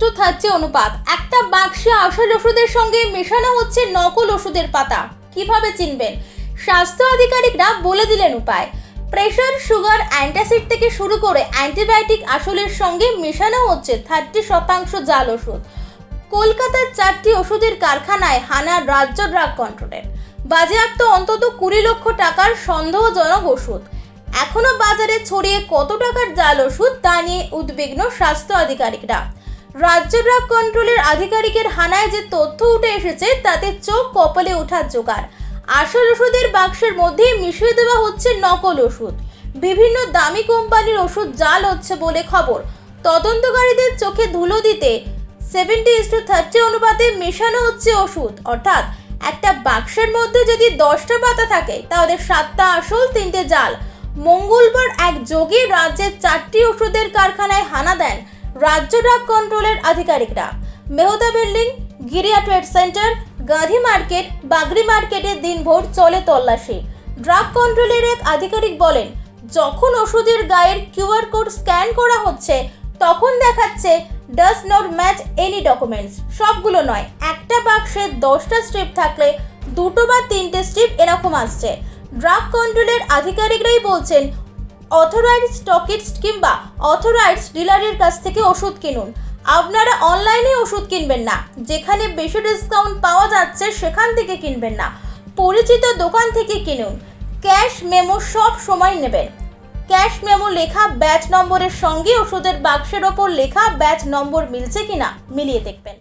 Two অনুপাত। একটা বাক্সে আসল ওষুধের সঙ্গে মেশানো হচ্ছে নকল ওষুধের পাতা। কীভাবে চিনবেন? স্বাস্থ্য আধিকারিকরা বলে দিলেন উপায়। প্রেশার, সুগার, অ্যান্টাসিড থেকে শুরু করে অ্যান্টিবায়োটিক আসলের সঙ্গে মেশানো হচ্ছে থার্টি শতাংশ জাল ওষুধ। কলকাতার চারটি ওষুধের কারখানায় হানা রাজ্য ড্রাগ কন্ট্রোলের। বাজেয়াপ্ত অন্তত কুড়ি লক্ষ টাকার সন্দেহজনক ওষুধ। এখনও বাজারে ছড়িয়ে কত টাকার জাল ওষুধ তা নিয়ে উদ্বিগ্ন স্বাস্থ্য আধিকারিকরা। রাজ্য ড্রাগ কন্ট্রোলের আধিকারিকের হানায় যে তথ্য উঠে এসেছে, তাতে চোখ কপালে ওঠার জোগাড়। আসল ওষুধের বাক্সের মধ্যে মিশিয়ে দেওয়া হচ্ছে নকল ওষুধ। বিভিন্ন দামি কোম্পানির ওষুধ জাল হচ্ছে বলে খবর। তদন্তকারীদের চোখে ধুলো দিতে সেভেন্টি ইস টু থার্টি অনুপাতে মেশানো হচ্ছে ওষুধ। অর্থাৎ একটা বাক্সের মধ্যে যদি দশটা পাতা থাকে, তাহলে সাতটা আসল, তিনটে জাল। মঙ্গলবার এক যোগে রাজ্যের চারটি ওষুধের কারখানায় হানা দেন রাজ্য ড্রাগ কন্ট্রোলের আধিকারিকরা। Mehta building, Giriya trade centre, Gandhi market, Bagri মার্কেটে দিনভর চলে তল্লাশি। ড্রাগ কন্ট্রোলের এক আধিকারিক বলেন, যখন ওষুধের গায়ের কিউআর কোড স্ক্যান করা হচ্ছে, তখন দেখাচ্ছে does not match any documents. সবগুলো নয়, একটা বাক্সে দশটা স্ট্রিপ থাকলে দুটো বা তিনটে স্ট্রিপ এরকম আসছে। ড্রাগ কন্ট্রোলের আধিকারিকরাই বলছেন অথরাইজ স্টকিস্ট কিংবা অথরাইজ ডিলারের কাছ থেকে ওষুধ কিনুন। আপনারা অনলাইনে ওষুধ কিনবেন না। যেখানে বেশি ডিসকাউন্ট পাওয়া যাচ্ছে সেখান থেকে কিনবেন না। পরিচিত দোকান থেকে কিনুন। ক্যাশ মেমো সব সময় নেবেন। ক্যাশ মেমো লেখা ব্যাচ নম্বরের সঙ্গে ওষুধের বাক্সের ওপর লেখা ব্যাচ নম্বর মিলছে কিনা মিলিয়ে দেখবেন।